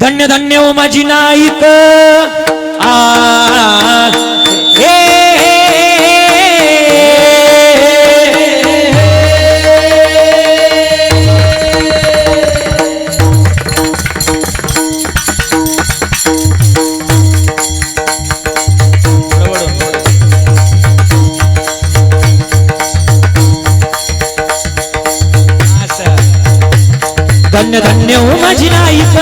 धन्य धन्य ओ माझी नाईक. आ धन्य धन्य हो माझी नाईक.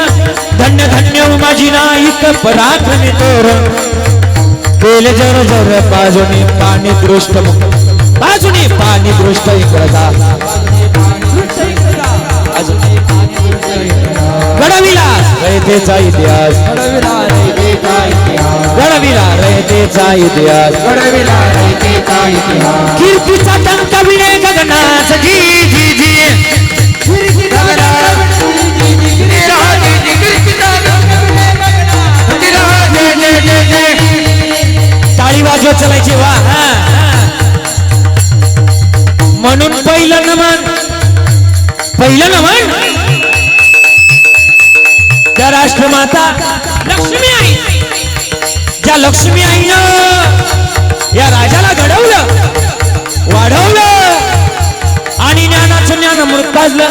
धन्य धन्य हो माझी नाईक. पराक्रमी तोर केले जर जर बाजूने पाणी दृष्ट बाजूने पाणी दृष्ट इकडचा घडविला रयतेचा इतिहास. घडविला रयतेचा इतिहास. कीर्तीचा टंक विणे गगनाच पहिलं नमन. पहिलं नमन? त्या राष्ट्रमाता लक्ष्मी आई. ज्या लक्ष्मी आईनं या राजाला घडवलं वाढवलं आणि ज्ञानाचं ज्ञान अमृत पाजलं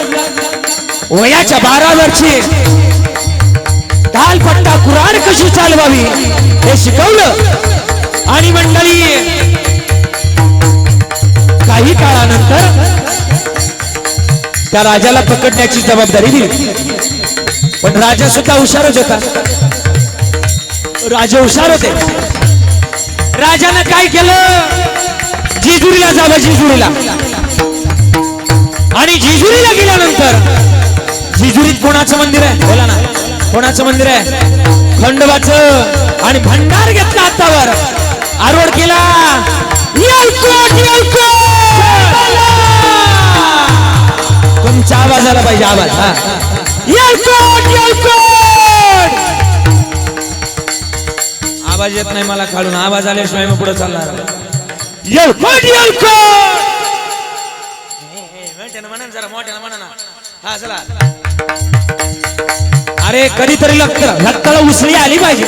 वयाच्या बारा वर्षी पट्टा कुराण कशी चालवावी हे शिकवलं. आणि मंडळी त्या राजाला पकडण्याची जबाबदारी दिली. पण राजा सुद्धा हुशारच होता राजा हुशार होते. राजानं काय केलं? जिजुरीला जावं जिजुरीला. आणि जिजुरीला गेल्यानंतर जिजुरीत कोणाचं मंदिर आहे? बोला ना. कोणाचं मंदिर आहे? खंडोबाचं. आणि भंडार घेतला हातावर आरोड केला. पाहिजे आवाज हा! आवाज येत नाही मला काढून आवाज आल्याशिवाय मी पुढे चालणार येलकोट येलकोट मोठ्यानं म्हणा ना जरा मोठ्यानं म्हणा ना. हा चला. अरे कधीतरी रक्त रक्ताला उसळी आली पाहिजे.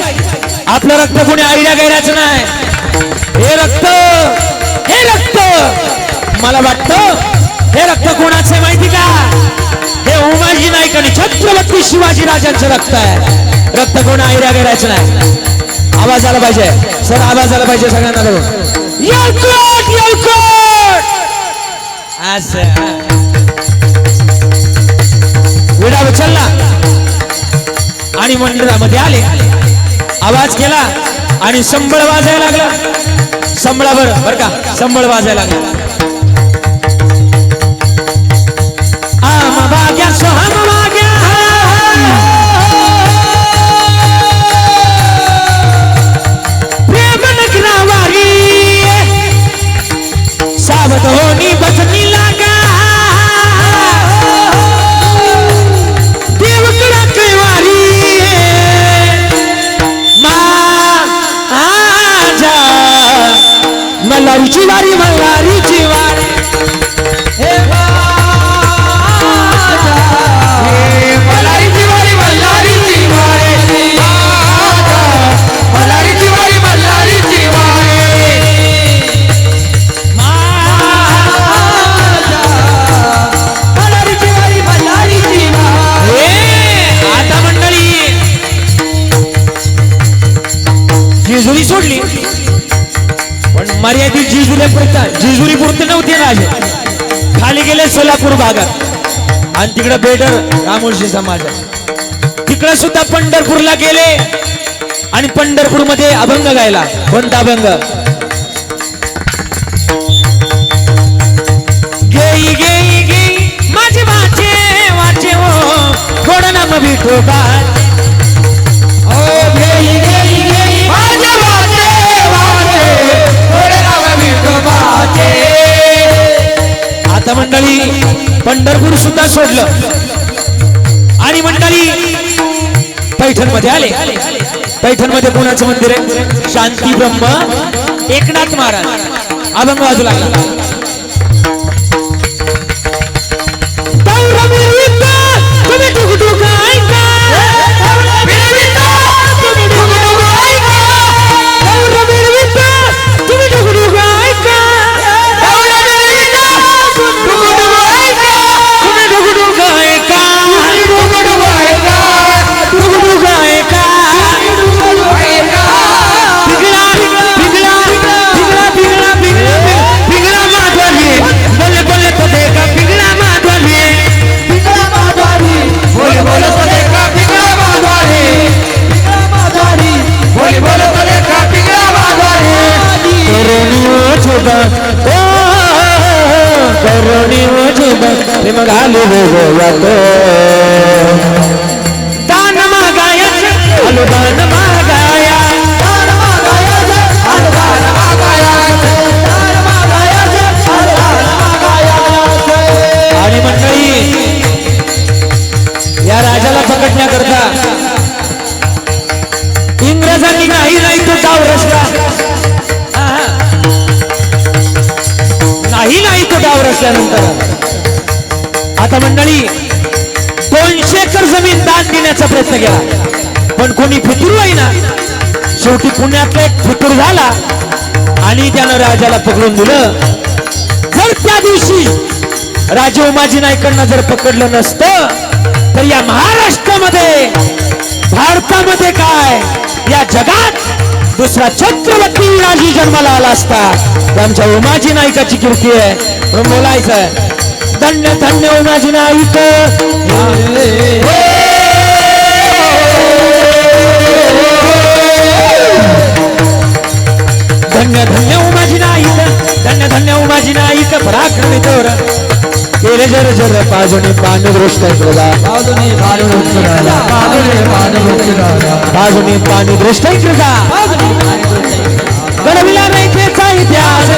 आपलं रक्त कोणी आईला गायचं नाही. हे रक्त हे रक्त! मला वाटतं हे रक्त कोणाचं माहिती का? हे उमाजी नाईक आणि छत्रपती शिवाजी राजांचं रक्त आहे. रक्त कोण आईला गायचं नाही. आवाज आला पाहिजे. सर आवाज आला पाहिजे सगळ्यांना धरून. विडा उचलला. आणि मंदिरामध्ये आले. आवाज केला आणि संबळ वाजायला लागला. संबळावर बर का संबळ वाजायला लागला. সোহান जिजुरी पुरते राजे खाली गेले सोलापूर भागात. आणि तिकडे बेडर रामोशी समाज तिकडे सुद्धा पंढरपूरला गेले आणि पंढरपूरमध्ये अभंग गायला. कोणता अभंग? गेई गेई गेई. माझे वाचे वाचे हो. गोड नाम विठोबा सुद्धा सोडलं. आणि मंडळी पैठणमध्ये आले. पैठणमध्ये कोणाचं मंदिर आहे. शांती ब्रह्म एकनाथ महाराज. अभंग बाजूला लागला. बोलवरात दान मागायचं आलो दान मागाया आणि मंडळी या राजाला पकडण्याकरता इंग्रजांनी नाही नाही तो डाव रचला. नाही नाही तो डाव रचल्यानंतर. आता मंडळी दोनशे एकर जमीन दान देण्याचा प्रयत्न केला. पण कोणी फितूर ना शेवटी पुण्यातला एक फितूर झाला आणि त्यानं राजाला पकडून दिलं. जर त्या दिवशी राजे उमाजी नायकांना जर पकडलं नसतं तर या महाराष्ट्रामध्ये भारतामध्ये काय? या जगात दुसरा छत्रपती राजी जन्माला आला असता. आमच्या उमाजी नाईकाची कीर्ती आहे. म्हणून बोलायचं आहे धन्य धन्य उमाजी नाईक धन्य धन्य उमाजी नाईक धन्य धन्य उमाजी नाईक पराक्रमी तोर केले जर जर पाजोनी पाणदृष्ट प्रदा बाजूने बाजूने राजा बाजूने बाजूने बाजूनी पाणी दृष्ट प्रदा घडविला नाही त्याचा इतिहास